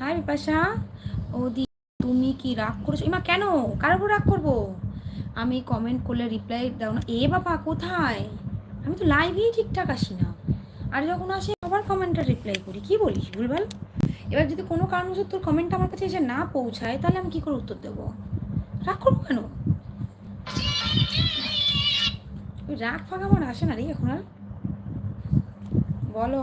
High Bipasha ও দি তুমি কি রাগ করেছ? এমা কেন? কার উপর রাগ করব? আমি কমেন্ট করলে রিপ্লাই দাও না। এ বাবা, কোথায়? আমি তো লাইভেই ঠিকঠাক আসি না। আর যখন আসি, আবার কমেন্টটা রিপ্লাই করি। কি বলিস, ভুলভাল? এবার যদি কোনো কারণবশত তোর কমেন্টটা আমার কাছে এসে না পৌঁছায়, তাহলে আমি কি করে উত্তর দেবো? রাগ করব কেন? রাগ ফাগ আমার আসে না রে এখন আর। বলো।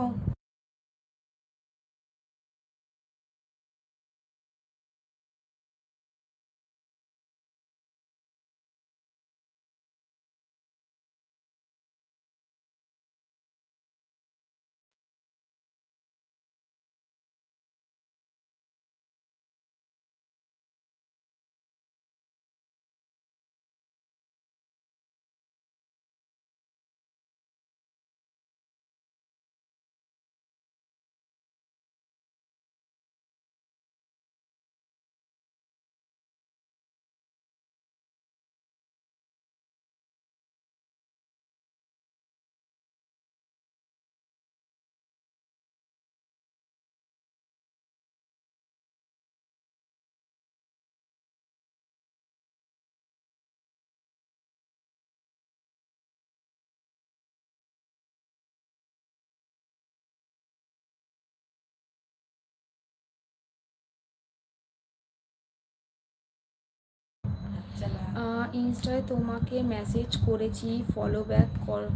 ইনস্টায় তোমাকে মেসেজ করেছি ফলো ব্যাক করো,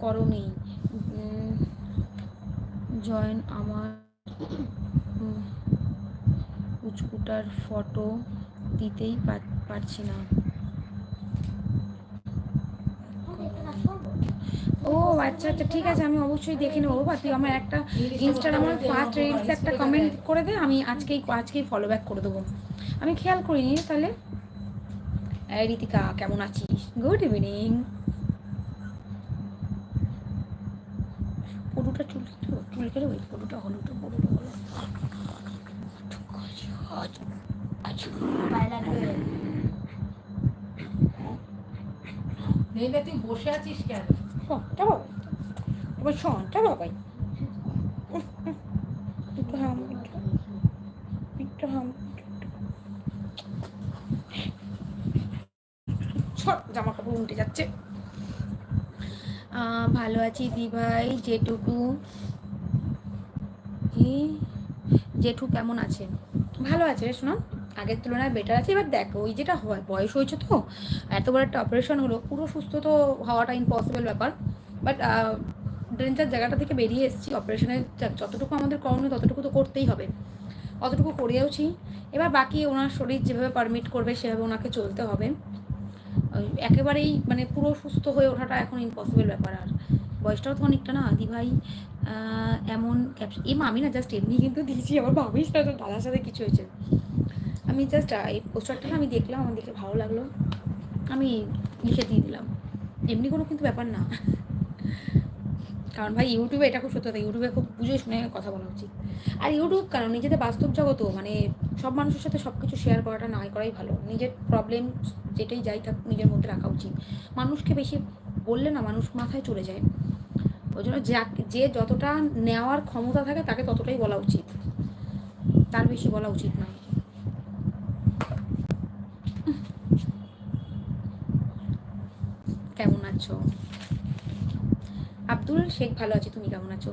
করনি। জয়েন আমার উচকুটার ফটো দিতেই পার- পারছি না। ও আচ্ছা আচ্ছা ঠিক আছে, আমি অবশ্যই দেখে নেব। বা তুই আমার একটা ইনস্টার আমার ফার্স্ট রিলস একটা কমেন্ট করে দে, আমি আজকেই আজকেই ফলো ব্যাক করে দেবো। আমি খেয়াল করিনি তাহলে। এই রীতিকা কেমন আছিস গুড ইভিনিং পটুটা চুল চুল কেটে ওই পটুটা হলুদটা পটুটা হলো নেইলে তুই বসে আছিস কেন শোনটা বাবা এবার শোনটা বাবাই ভালো আছি দি ভাই যেটুকু জেঠু কেমন আছে ভালো আছে রে শোনা। আগের তুলনায় বেটার আছে, এবার দেখ, ওই যেটা হয়, বয়স হয়েছে তো, এত বড় একটা অপারেশন হলো, পুরো সুস্থ তো হওয়াটা ইম্পসিবল ব্যাপার। বাট ডেঞ্জার জায়গাটা থেকে বেরিয়ে এসেছি অপারেশনের যতটুকু আমাদের করণীয়, ততটুকু তো করতেই হবে। অতটুকু করিয়েওছি এবার বাকি ওনার শরীর যেভাবে পারমিট করবে, সেভাবে ওনাকে চলতে হবে। একেবারেই মানে পুরো সুস্থ হয়ে ওঠাটা এখন ইম্পসিবল ব্যাপার আর। বয়সটাও তো অনেকটা না? দি ভাই এমন ক্যাপশন এম আমি না জাস্ট এমনি কিন্তু দিয়েছি, আমার ভাবিস না তো দাদার সাথে কিছু হয়েছে। আমি জাস্ট এই পোস্টারটা আমি দেখলাম, আমার দেখে ভালো লাগল। আমি লিখে দিয়ে দিলাম। এমনি কোনো কিন্তু ব্যাপার না। কারণ ভাই, ইউটিউবে এটা খুব সত্যি কথা, ইউটিউবে খুব বুঝে শুনে কথা বলা উচিত। আর ইউটিউব কারণ, নিজেদের বাস্তব জগতও মানে সব মানুষের সাথে সব কিছু শেয়ার করাটা না করাই ভালো। নিজের প্রবলেম যেটাই যাই থাক, নিজের মধ্যে রাখা উচিত। মানুষকে বেশি বললে না, মানুষ মাথায় চলে যায়। ওই জন্য যা- যে যতটা নেওয়ার ক্ষমতা থাকে তাকে ততটাই বলা উচিত। তার বেশি বলা উচিত নয়। কেমন আছো? আব্দুল শেখ ভালো আছি, তুমি কেমন আছো?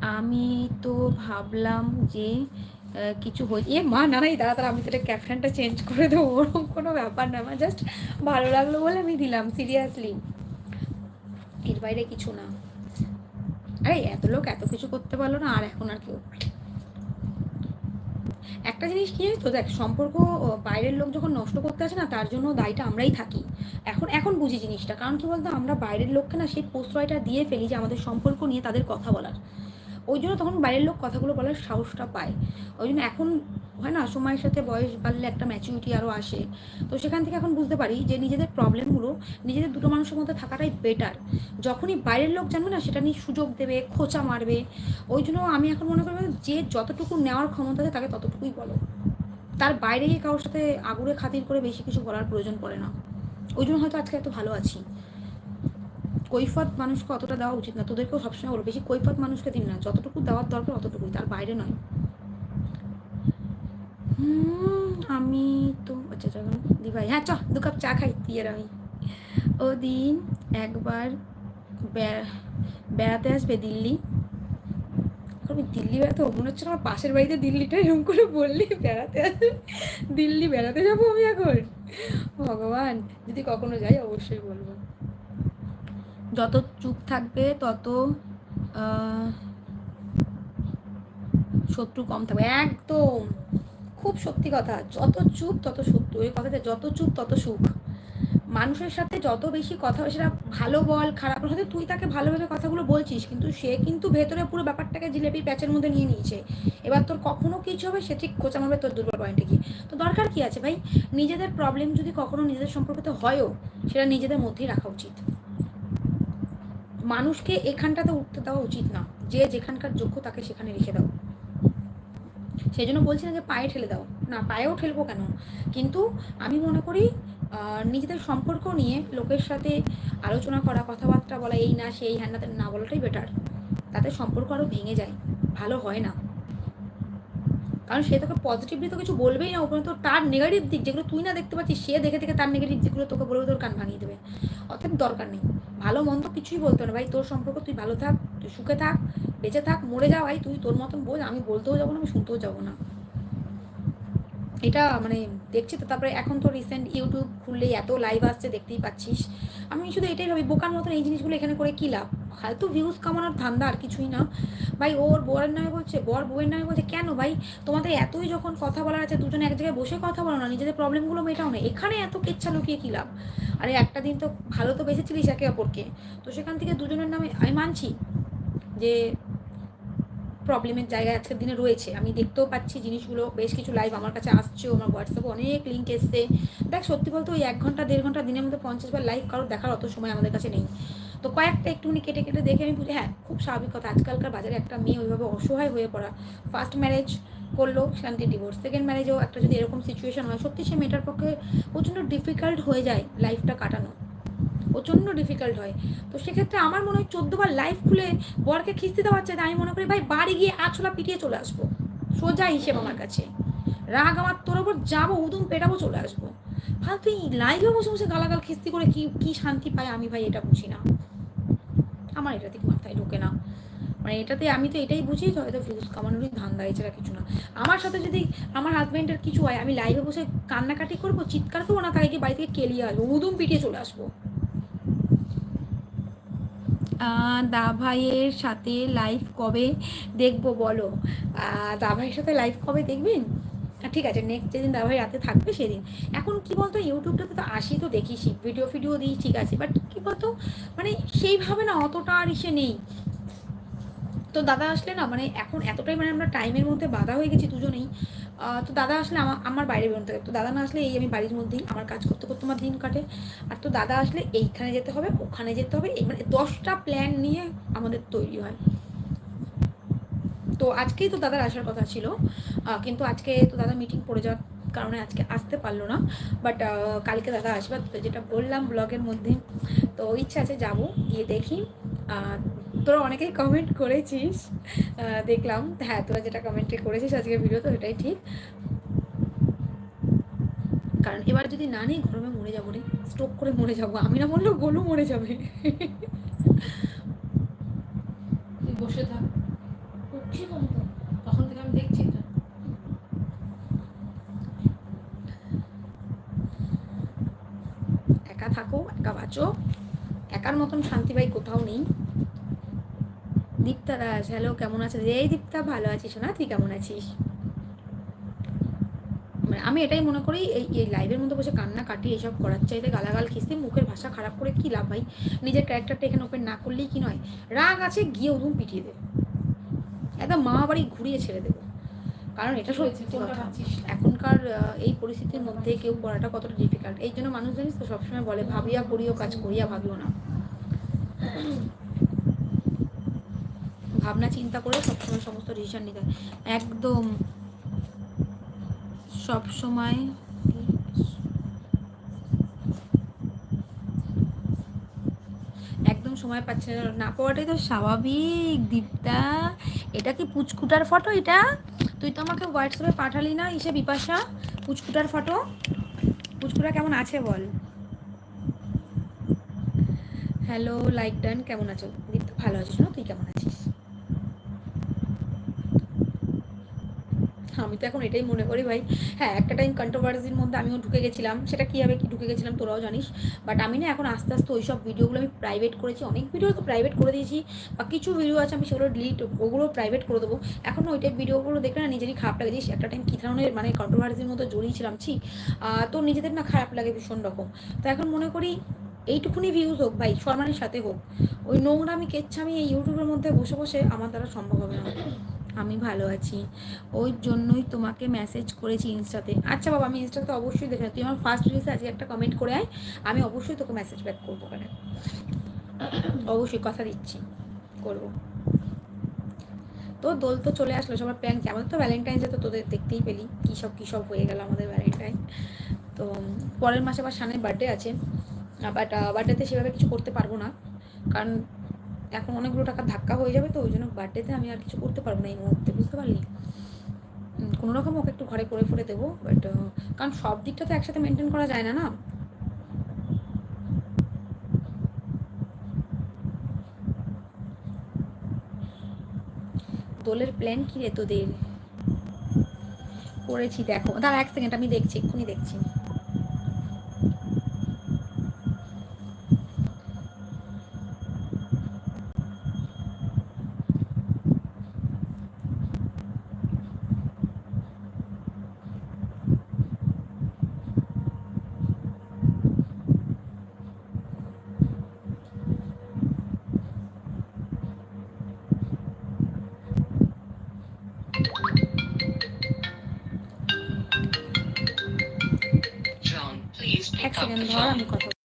আমি তো ভাবলাম যে কিছু হয়েছে এ মা, না এই দাঁড়া তারা আমি তো ক্যাপশনটা চেঞ্জ করে দেবো, ওরকম কোনো ব্যাপার না আমার জাস্ট ভালো লাগল বলে আমি দিলাম সিরিয়াসলি এর বাইরে কিছু না। আরে এত লোক এত কিছু করতে পারল না, আর এখন আর কেউ একটা জিনিস কি জানিস তো, দেখ, সম্পর্ক বাইরের লোক যখন নষ্ট করতে আসে না, তার জন্য দায়টা আমরাই থাকি। এখন এখন বুঝি জিনিসটা, কারণ কি বলতো, আমরা বাইরের লোককে না সেই প্রশ্রয়টা দিয়ে ফেলি যে আমাদের সম্পর্ক নিয়ে তাদের কথা বলার। ওই জন্য তখন বাইরের লোক কথাগুলো বলার সাহসটা পায়। ওই জন্য এখন হয় না, সময়ের সাথে বয়স বাড়লে একটা ম্যাচুরিটি আরও আসে। তো সেখান থেকে এখন বুঝতে পারি যে নিজেদের প্রবলেমগুলো নিজেদের দুটো মানুষের মধ্যে থাকাটাই বেটার যখনই বাইরের লোক জানবে না, সেটা নিয়ে সুযোগ দেবে, খোঁচা মারবে। ওই জন্য আমি এখন মনে করি যে যতটুকু নেওয়ার ক্ষমতা আছে তাকে ততটুকুই বলো। তার বাইরে গিয়ে কারোর সাথে আগুরে খাতির করে বেশি কিছু বলার প্রয়োজন পড়ে না। ওই জন্য হয়তো আজকে এত ভালো আছি। কৈফত মানুষকে অতটা দেওয়া উচিত না। তোদেরকেও সবসময় বলো বেশি কৈফত মানুষকে দিন না। যতটুকু দেওয়ার দরকার অতটুকুই, তার বাইরে নয়। আমি তো আচ্ছা আচ্ছা দি ভাই হ্যাঁ চ, দু কাপ চা খাই তুই আমি। ও দিন একবার বেড়া- বেড়াতে আসবে দিল্লি। আমি দিল্লি বেড়াতে মনে হচ্ছে আমার পাশের বাড়িতে দিল্লিটা এরকম করে বললি, বেড়াতে আসবে দিল্লি বেড়াতে যাব আমি এখন। ভগবান, যদি কখনো যাই অবশ্যই বলব। যত চুপ থাকবে, তত শত্রু কম থাকবে। একদম। খুব সত্যি কথা। যত চুপ, তত শত্রু। এই কথাটা যত চুপ, তত সুখ। মানুষের সাথে যত বেশি কথা হয়, সেটা ভালো বল, খারাপ হয়তো তুই তাকে ভালোভাবে কথাগুলো বলছিস, কিন্তু সে কিন্তু ভেতরে পুরো ব্যাপারটাকে জিলেপির প্যাচের মধ্যে নিয়ে নিয়েছে। এবার তোর কখনো কিছু হবে, সে ঠিক খোঁচা মারবে তোর দুর্বল পয়েন্টে গিয়ে। তো দরকার কি আছে ভাই? নিজেদের প্রবলেম যদি কখনো নিজেদের সম্পর্কিত হয়ও, সেটা নিজেদের মধ্যেই রাখা উচিত। মানুষকে এখানটাতে উঠতে দেওয়া উচিত না। যে যেখানকার যোগ্য তাকে সেখানে রেখে দাও। সেই জন্য বলছি না যে পায়ে ঠেলে দাও। না, পায়েও ঠেলবো কেন? কিন্তু আমি মনে করি নিজেদের সম্পর্ক নিয়ে লোকের সাথে আলোচনা করা, কথাবার্তা বলা, এই না, সেই, হ্যান না না বলাটাই বেটার তাতে সম্পর্ক আরও ভেঙে যায়। ভালো হয় না। কারণ সে তোকে পজিটিভলি তো কিছু বলবেই না উপরে তো তার নেগেটিভ দিক যেগুলো তুই না দেখতে পাচ্ছিস, সে দেখে দেখে তার নেগেটিভ দিকগুলো তোকে বলবে, তোর কান ভাঙিয়ে দেবে। অর্থাৎ দরকার নেই। ভালো মন্দ কিছুই বলতো না। ভাই, তোর সম্পর্ক তুই ভালো থাক তুই সুখে থাক, বেঁচে থাক, মরে যা ভাই, তুই তোর মতন বোঝ, আমি বলতেও যাব না, আমি শুনতেও যাব না। এটা মানে দেখছি তো, তারপরে এখন তো রিসেন্ট ইউটিউব খুললেই এত লাইভ আসছে, দেখতেই পাচ্ছিস। আমি শুধু এটাই ভাবি, বোকার মতন এই জিনিসগুলো এখানে করে কী লাভ? ফালতু ভিউজ কামানোর ধান্দা আর কিছুই না। ভাই, ওর বরের নামে বলছে, বর বউয়ের নামে বলছে, কেন ভাই? তোমাদের এতই যখন কথা বলার আছে, দুজনে এক জায়গায় বসে কথা বলো না, নিজেদের প্রবলেমগুলো মেটাও না। এখানে এত কেচ্ছা লুকিয়ে কী লাভ? আরে একটা দিন তো ভালো তো বেঁচেছিলিস একে অপরকে। তো সেখান থেকে দুজনের নামে, আমি মানছি যে প্রবলেমের জায়গায় আজকের দিনে রয়েছে। আমি দেখতেও পাচ্ছি জিনিসগুলো, বেশ কিছু লাইভ আমার কাছে আসছেও, আমার হোয়াটসঅ্যাপে অনেক লিঙ্ক এসছে। দেখ, সত্যি বলতে ওই এক ঘণ্টা, দেড় ঘণ্টা, দিনের মধ্যে পঞ্চাশ বার লাইভ কারোর দেখার অত সময় আমাদের কাছে নেই। তো কয়েকটা একটুখানি কেটে কেটে দেখে আমি বুঝি হ্যাঁ খুব স্বাভাবিক কথা, আজকালকার বাজারে একটা মেয়ে ওইভাবে অসহায় হয়ে পড়া। ফার্স্ট ম্যারেজ করল থেকে ডিভোর্স সেকেন্ড ম্যারেজেও একটা যদি এরকম সিচুয়েশন হয়, সত্যি সে মেয়েটার পক্ষে প্রচণ্ড ডিফিকাল্ট হয়ে যায় লাইফটা কাটানো। প্রচণ্ড ডিফিকাল্ট হয়। তো সেক্ষেত্রে আমার মনে হয় চোদ্দবার লাইফ খুলে বরকে খিস্তি দেওয়ার চাইতে আমি মনে করি, ভাই, বাড়ি গিয়ে আছলা পিটিয়ে চলে আসব। সোজা হিসেব আমার কাছে। রাগ আমার তোর ওপর, যাব, উদুম পেটাবো, চলে আসব। ফালতু এই লাইভে বসে বসে গালাগাল খিস্তি করে কি কি শান্তি পায় আমি, ভাই, এটা বুঝি না। আমার এটা ঠিক মাথায় ঢোকে না। মানে এটাতে আমি তো এটাই বুঝি হয়তো ভিউজ কামানোরই ধান্দা এছাড়া কিছু না। আমার সাথে যদি আমার হাজব্যান্ডের কিছু হয়, আমি লাইভে বসে কান্নাকাটি করব, চিৎকার করব, না তাকে বাড়ি থেকে কেলিয়ে আসব, উদুম পিটিয়ে চলে আসব। দা ভাইয়ের সাথে লাইভ কবে দেখব বলো? দা ভাইয়ের সাথে লাইভ কবে দেখবেন? ঠিক আছে নেক্সট যেদিন দা ভাই রাতে থাকবে সেদিন। এখন কি বলতো, ইউটিউবটাতে তো আসি তো দেখিসই ভিডিও ফিডিও দিই, ঠিক আছে। বাট কি বলতো মানে সেইভাবে না অতটা আর ইসে নেই। তো দাদা আসলে না মানে এখন এতটাই মানে আমরা টাইমের মধ্যে বাধা হয়ে গেছি দুজনেই তো দাদা আসলে আমার আমার বাইরে বেরোতে হবে তো দাদা না আসলে এই আমি বাড়ির মধ্যেই আমার কাজ করতে করতে আমার দিন কাটে। আর তো দাদা আসলে এইখানে যেতে হবে, ওখানে যেতে হবে, এই মানে দশটা প্ল্যান নিয়ে আমাদের তৈরি হয়। তো আজকেই তো দাদার আসার কথা ছিল। কিন্তু আজকে তো দাদা মিটিং পড়ে যাওয়ার কারণে আজকে আসতে পারল না। বাট কালকে দাদা আসবে। যেটা বললাম ব্লগের মধ্যে, তো ইচ্ছা আছে যাব, গিয়ে দেখি। তোরা অনেকেই কমেন্ট করেছিস দেখলাম। হ্যাঁ তোরা যেটা কমেন্টে করেছিস আজকে ভিডিও তো এটাই ঠিক। কারণ এবার যদি না নেই গরমে মরে যাব রে স্ট্রোক করে মরে যাব। আমি না মরলেও গোলু মরে যাবে। বসে থাক। উঠছি তখন থেকে আমি দেখছি একা থাকো একা বাঁচো। একার মতন শান্তি ভাই কোথাও নেই। দীপ্তা দাস হ্যালো কেমন আছিস? এই দীপ্তা ভালো আছিস না তুই কেমন আছিস? মানে আমি এটাই মনে করি এই এই লাইভের মধ্যে বসে কান্না কাটি এসব করার চাইতে গালাগাল খিস্তি মুখের ভাষা খারাপ করে কি লাভ ভাই? নিজের ক্যারেক্টারটা এখানে ওপেন না করলেই কি নয়? রাগ আছে গিয়ে উদুম পিটিয়ে দেবে একদম মা বাড়ি ঘুরিয়ে ছেড়ে দেবো। কারণ এটা সত্যি কথা। এখনকার এই পরিস্থিতির মধ্যে কেউ পড়াটা কতটা ডিফিকাল্ট এই জন্য মানুষ জানিস তো সবসময় বলে ভাবিয়া করিও কাজ করিয়া ভাবিও না। ভাবনা চিন্তা করে সবসময় সমস্ত ডিসিশন নিতে হয়। একদম সবসময় সময় একদম সময় পাচ্ছে না। না পাওয়াটাই তো স্বাভাবিক, দীপ্তা। এটা কি পুচকুটার ফটো এটা? তুই তো আমাকে হোয়াটসঅ্যাপে পাঠালি না, ইসে বিপাশা। পুচকুটার ফটো পুচকুটা কেমন আছে বল? হ্যালো লাইক ডান কেমন আছো? দীপ্ত, ভালো আছিস না? তুই কেমন আছিস? আমি তো এখন এটাই মনে করি ভাই। হ্যাঁ একটা টাইম কন্ট্রোভার্সির মধ্যে আমিও ঢুকে গেছিলাম। সেটা কীভাবে কি ঢুকে গেছিলাম তোরাও জানিস। বাট আমি না এখন আস্তে আস্তে ওই সব ভিডিওগুলো আমি প্রাইভেট করেছি। অনেক ভিডিও তো প্রাইভেট করে দিয়েছি। বা কিছু ভিডিও আছে, আমি সেগুলো ডিলিট ওগুলো প্রাইভেট করে দেবো। এখন ওই টাইপ ভিডিওগুলো দেখলে না নিজেরই খারাপ লাগে। একটা টাইম কী ধরনের মানে কন্ট্রোভার্সির মধ্যে জড়িয়েছিলাম, ছি। তো নিজেদের না খারাপ লাগে ভীষণ রকম। তো এখন মনে করি এইটুকুনি ভিউজ হোক ভাই সম্মানের সাথে হোক, ওই নোংরামি, কেচ্ছামি এই ইউটিউবের মধ্যে বসে বসে আমার দ্বারা সম্ভব হবে না। আমি ভালো আছি। ওই জন্যই তোমাকে মেসেজ করেছি ইনস্টাতে। আচ্ছা বাবা, আমি ইনস্টাতে অবশ্যই দেখে তুই আমার ফার্স্ট রিলসে আজকে একটা কমেন্ট করে আয়, আমি অবশ্যই তোকে মেসেজ ব্যাক করব ওখানে। অবশ্যই কথা দিচ্ছি, করব। তো দোল তো চলে আসলো, সবার প্ল্যান কি? আমাদের তো ভ্যালেন্টাইন্সে তো তোদের দেখতেই পেলি। কী সব কী সব হয়ে গেল আমাদের ভ্যালেন্টাইন তো পরের মাসে আবার সানের বার্থডে আছে। বাট বার্থডেতে সেভাবে কিছু করতে পারব না। কারণ এখন অনেকগুলো টাকা ধাক্কা হয়ে যাবে তো, ওই জন্য বার্থডেতে আমি আর কিছু করতে পারব না এই মুহূর্তে, বুঝতে পারলি? কোনো রকম ওকে একটু ঘরে করে ফোরে দেবো বাট কারণ সব দিকটা তো একসাথে মেনটেন করা যায় না না? দোলের প্ল্যান কি রে তোদের? করেছি, দেখো, দাঁড়া এক সেকেন্ড আমি দেখছি, এক্ষুনি দেখছি। నేను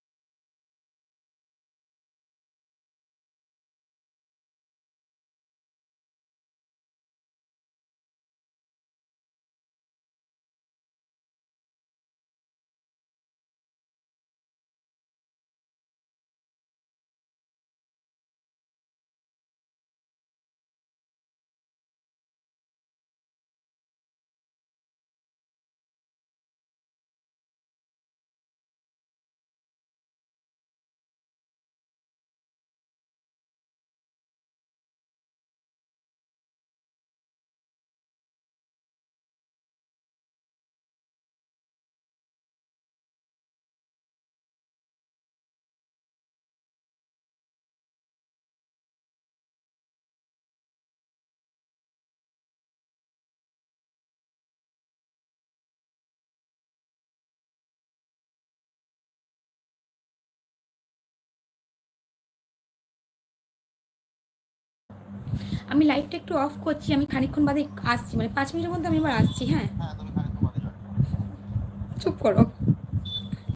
আমি লাইটটা একটু অফ করছি আমি খানিকক্ষণ বাদে আসছি মানে পাঁচ মিনিটের মধ্যে আমি আবার আসছি হ্যাঁ। চুপ করো।